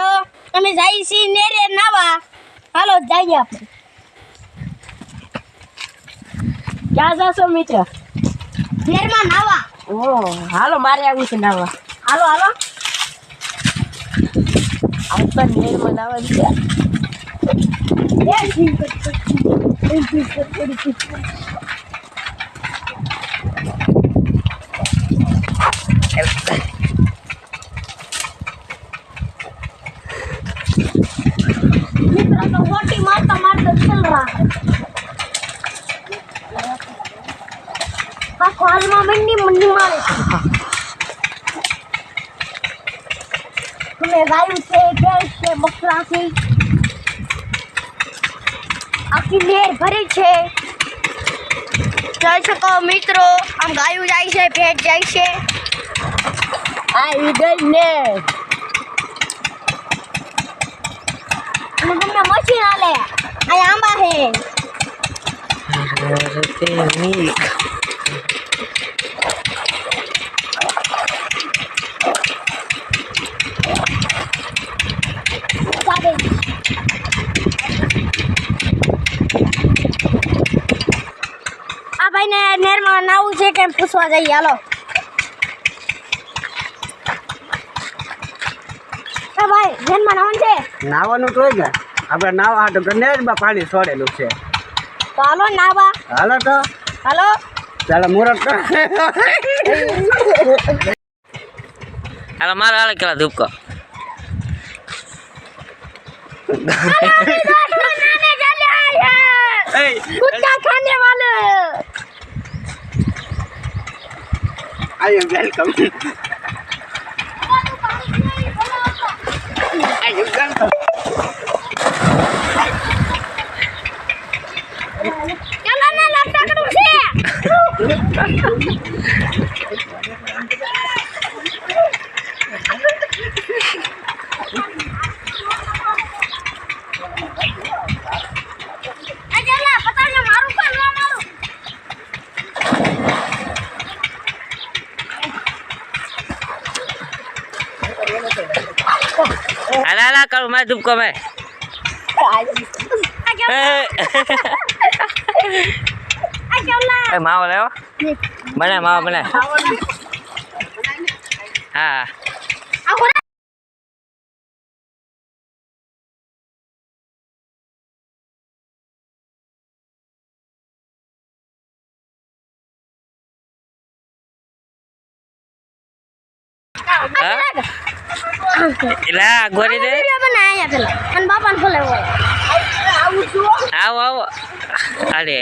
No me da ni nada. Halo Jaya. ¿Qué haces, Mitra? Nerma nada. Oh, halo María Gus nada. Halo, halo. Hasta Nerma nada. Ya you. मोटी मारता मारता चल रहा है આ કોલમાં મંડી મંડી મારે તમે ગાયું છે ભેંસ છે બકરા છે આખી નેર ભરી છે જોઈ શકો મિત્રો આમ ગાયું જાય છે ભેંસ જાય છે આવી ગઈ ને તમને મશીન આલે આ આંબા હે આ ભાઈને નેરમાં નાવું છે કેમ પૂછવા જઈએ, હાલો. ભાઈ જેનમાં નાવું છે? નાવાનું તો જ ને. આપણે નાવા હાટું ગણેશમાં પાણી છોડેલું છે તો હાલો નાવા હાલો તો હાલો ચાલો મુહૂર્ત કરો હાલો મારો હાલ કેલા ધૂપકો नाने चले आए हैं कुत्ता खाने वाले આઈ વેલકમ આઈ Ala ala kalau mai dup kau mai. Ajau. Eh mau lewat. બનાય માવા બનાય હા. એલા ગોરી દે. આવો આવો. અરે